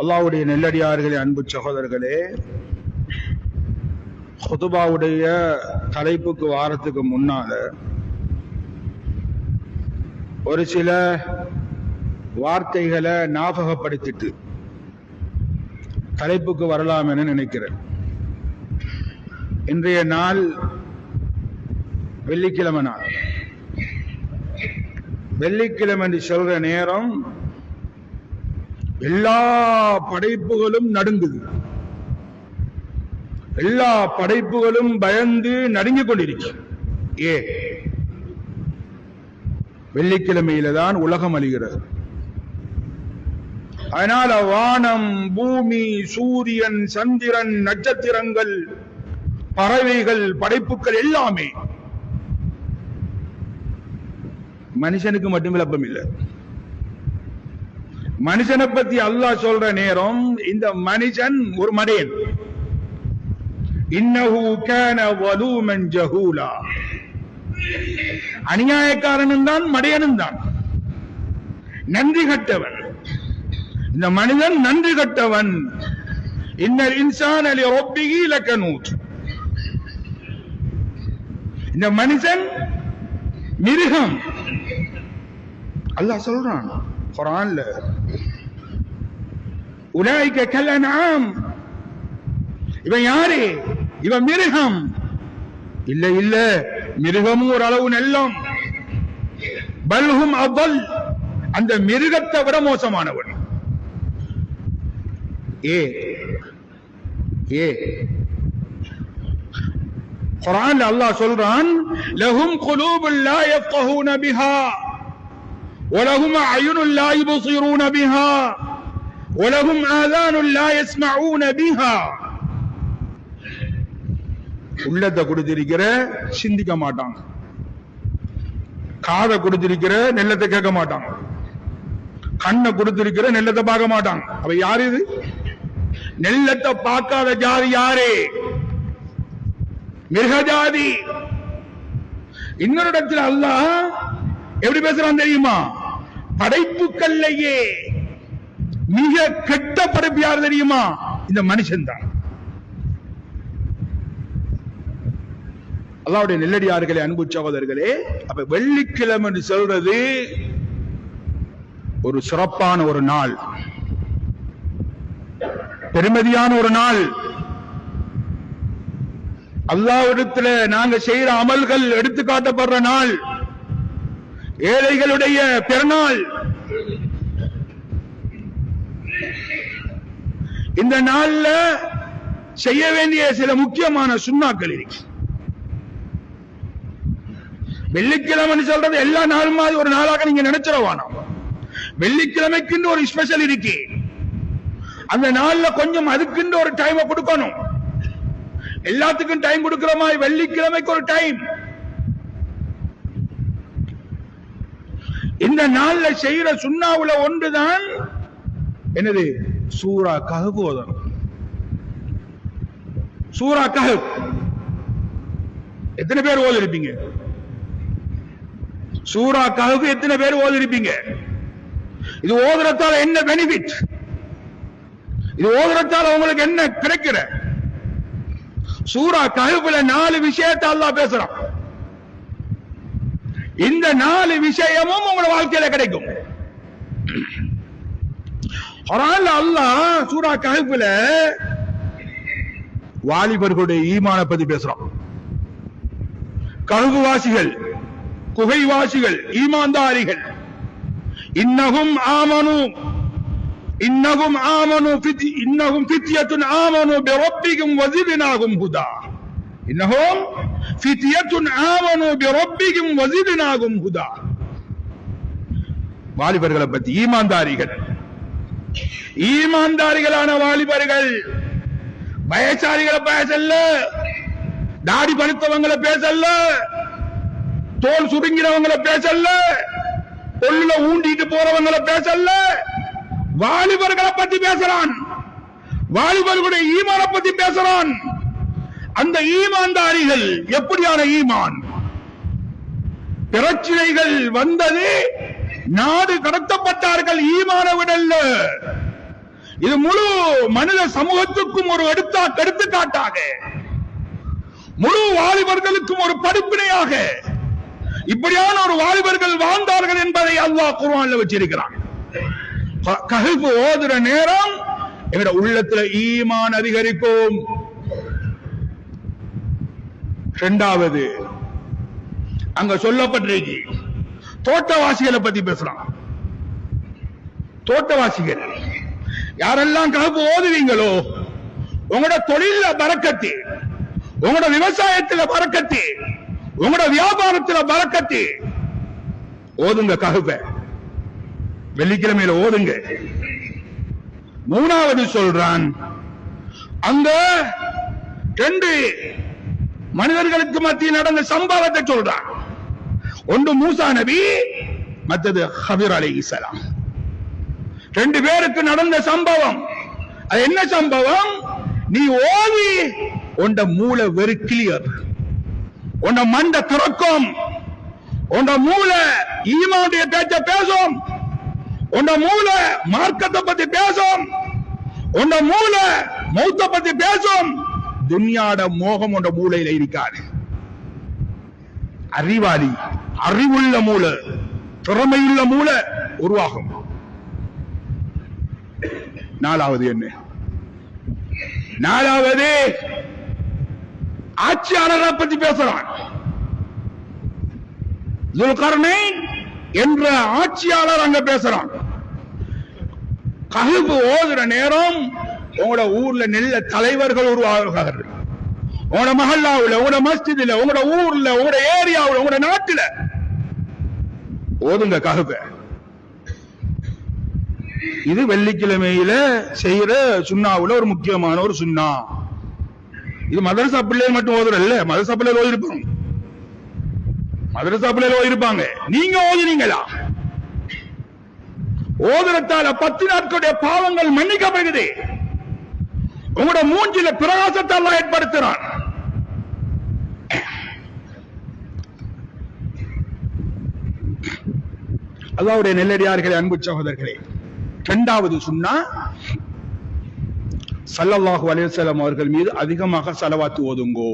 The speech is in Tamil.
அல்லாவுடைய நெல்லடியார்களே அன்பு சகோதரர்களே ஹொதுபாவுடைய தலைப்புக்கு வாரத்துக்கு முன்னால ஒரு சில வார்த்தைகளை ஞாபகப்படுத்திட்டு தலைப்புக்கு வரலாம் என நினைக்கிறேன். இன்றைய நாள் வெள்ளிக்கிழமை நாள். வெள்ளிக்கிழமை என்று சொல்ற நேரம் எல்லா படைப்புகளும் நடுங்குது. எல்லா படைப்புகளும் பயந்து நடுங்கிக் கொண்டிருக்கு ஏ? வெள்ளிக்கிழமையில தான் உலகம் அழிகிறது. அதனால வானம் பூமி சூரியன் சந்திரன் நட்சத்திரங்கள் பறவைகள் படைப்புகள் எல்லாமே மனுஷனுக்கு மட்டும் விளப்பம் இல்லை மனுஷனை பத்தி அல்லாஹ் சொல்ற நேரம் இந்த மனுஷன் ஒரு மடையன் இன்னஹு கான வலூமன் ஜஹூலா. அநியாயக்காரனும் தான் மடையனும் தான். நன்றி கட்டவன். இந்த மனிதன் நன்றி கட்டவன். இன்னல் இன்சான் அலி ரொப்பிகி லக்கனூத் இந்த மனுஷன் மிருகம். அல்லாஹ் சொல்றான். குரான்ல உலாய்க்க கல்லனாம் இவன் யாரு? இவன் மிருகம். இல்ல இல்ல. மிருகமும் ஒரு அளவு நெல்லம். பல்ஹும் அவல் அந்த மிருகத்தை விட மோசமானவன். ஏ. ஏ. குரான் அல்லாஹ் சொல்றான் லஹும் குலூபுல்லா லா பிஹா. ولهم أعين لا يبصرون بها ولهم آذان لا يسمعون بها உள்ளத்தை கொடுத்திருக்கிற சிந்திக்க மாட்டாங்க காதை கொடுத்திருக்கிற நெல்லத்தை கேட்க மாட்டாங்க கண்ணை கொடுத்திருக்கிற நெல்லத்தை பார்க்க மாட்டாங்க அவ யாரு இது நெல்லத்தை பார்க்காத ஜாதி யாரே மிருக ஜாதி இன்னொரு இடத்துல அல்லாஹ் எப்படி பேசுறான் தெரியுமா படைப்புக்கள்லையே மிக கெட்ட படைப்பு யார் தெரியுமா? இந்த மனுஷன் தான். அல்லாவுடைய நெல்லடியார்களே அன்பு சகோதரர்களே அப்ப வெள்ளிக்கிழமை என்று சொல்றது ஒரு சிறப்பான ஒரு நாள். பெருமதியான ஒரு நாள். அல்லாவிடத்தில் நாங்க செய்யற அமல்கள் எடுத்துக்காட்டப்படுற நாள். ஏழைகளுடைய பிறநாள். இந்த நாள்ல செய்ய வேண்டிய சில முக்கியமான சுண்ணாக்கள் இருக்கு. வெள்ளிக்கிழமை சொல்றது எல்லா நாளும் மாதிரி ஒரு நாளாக நீங்க நினைச்சிடவானா? வெள்ளிக்கிழமைக்குன்னு ஒரு ஸ்பெஷல் இருக்கு. அந்த நாள்ல கொஞ்சம் அதுக்குன்னு ஒரு டைம் கொடுக்கணும். எல்லாத்துக்கும் டைம் கொடுக்கிற மாதிரி வெள்ளிக்கிழமைக்கு ஒரு டைம் இந்த நாள்ல செய்யற சுண்ணாவுல ஒன்றுதான் என்னது? சூரா கஹப் ஓதணும். சூரா கஹப் எத்தனை பேர் ஓதி இருப்பீங்க சூரா கஹப் எத்தனை பேர் ஓதி இருப்பீங்க இது ஓதுறதால என்ன பெனிஃபிட் இது ஓதுறதால உங்களுக்கு என்ன கிடைக்கிற? சூரா கஹப்ல நாலு விஷயத்தை அல்லாஹ் பேசுறான். இந்த நாலு விஷயமும் உங்களோட வாழ்க்கையில கிடைக்கும். குரான்ல அல்லாஹ் சூரா கஹப்ல வாலிபர்களுடைய ஈமான பத்தி பேசுறோம் கழுகு வாசிகள் குகை வாசிகள் ஈமான்தாரிகள். இன்னகும் ஆமனு இன்னகும் ஆமனு இன்னகும் ஃபித்யத்துன் ஆமனு பிரப்பிக்கும் வசிதினாகும் ஹுதா. இன்னகும் ஃபித்யத்துன் ஹுதா வாலிபர்களை பத்தி ஈமான்தாரிகள் ஈமான்தாரிகளான வாலிபர்கள் பயசாரிகளை பேசல்ல தாடி படுத்தவங்களை பேசல்ல தோல் சுருங்கிறவங்களை பேசல்ல தொல்ல ஊண்டிட்டு போறவங்களை பேசல்ல வாலிபர்களை பத்தி பேசுறான் வாலிபர்களுடைய ஈமான பத்தி பேசுறான் அந்த ஈமான்தாரிகள் எப்படியான ஈமான்? பிரச்சனைகள் வந்தது நாடு கடத்தப்பட்டார்கள் ஈமான விடல்ல. இது முழு மனித சமூகத்துக்கும் ஒரு எடுத்தா எடுத்துக்காட்டாக முழு வாலிபர்களுக்கும் ஒரு படிப்பினையாக. இப்படியான ஒரு வாலிபர்கள் வாழ்ந்தார்கள் என்பதை அல்லாஹ் குர்ஆன்ல வச்சிருக்கிறான். க- ஓதுற நேரம் எங்கட உள்ளத்துல ஈமான் அதிகரிக்கும். ரெண்டாவது அங்க சொல்லப்பட்டிருக்கு தோட்டவாசிகளை பத்தி பேசுறான் தோட்டவாசிகள் யாரெல்லாம் கலப்பு ஓதுவீங்களோ உங்களோட தொழில பறக்கத்து உங்களோட விவசாயத்துல பறக்கத்து உங்களோட வியாபாரத்துல பறக்கத்து ஓதுங்க ககுப்ப வெள்ளிக்கிழமையில ஓதுங்க. மூணாவது சொல்றான் அங்க ரெண்டு மனிதர்களுக்கு மத்தியில் நடந்த சம்பவத்தை சொல்றான். ஒன்று மூசா நபி மற்றது ஹபீர் அலி இஸ்லாம் ரெண்டு பேருக்கு நடந்த சம்பவம். அது என்ன சம்பவம்? நீ ஓவி உண்ட மூளை வெறு கிளியர். உண்ட மண்ட திறக்கும். உண்ட மூளை ஈமாவுடைய பேச்ச பேசும். உண்ட மூளை மார்க்கத்தை பத்தி பேசும். உண்ட மூளை மௌத்த பத்தி பேசும். துன்யாட மோகம் என்ற மூளையில இருக்காது அறிவாளி அறிவுள்ள மூளை திறமையுள்ள மூளை உருவாகும். நாலாவது என்ன? நாலாவது ஆட்சியாளரை பத்தி பேசுறான். என்ற ஆட்சியாளர் அங்க பேசுறான். கஹ்ஃப் ஓதுற நேரம் உங்களோட ஊர்ல நல்ல தலைவர்கள் உருவாகிறார்கள். உங்களோட மஹல்லாவுல உங்களோட மஸ்ஜிதுல உங்களோட ஊர்ல உங்களோட ஏரியாவுல உங்களோட நாட்டுல. ஓதுங்க கஹ்ஃப இது வெள்ளிக்கிழமையில செய்யற சுண்ணாவுல ஒரு முக்கியமான ஒரு சுண்ணா இது மதரசா பிள்ளைகள் மட்டும் ஓதுறல்ல மதரசா பிள்ளைகள் ஓதிருப்பாங்க. மதரசா பிள்ளைகள் ஓதிருப்பாங்க. நீங்க ஓதுனீங்களா? ஓதுறத்தால பத்து நாட்களுடைய பாவங்கள் மன்னிக்கப்படுகிறது. உங்களோட மூஞ்சில பிரகாசத்தை எல்லாம் ஏற்படுத்தினான் அல்லாவுடைய நெல்லடியார்களே அன்பு சகோதரர்களே இரண்டாவது சொன்னா சல்லல்லாஹு அலையம் அவர்கள் மீது அதிகமாக செலவாத்து ஓதுங்கோ.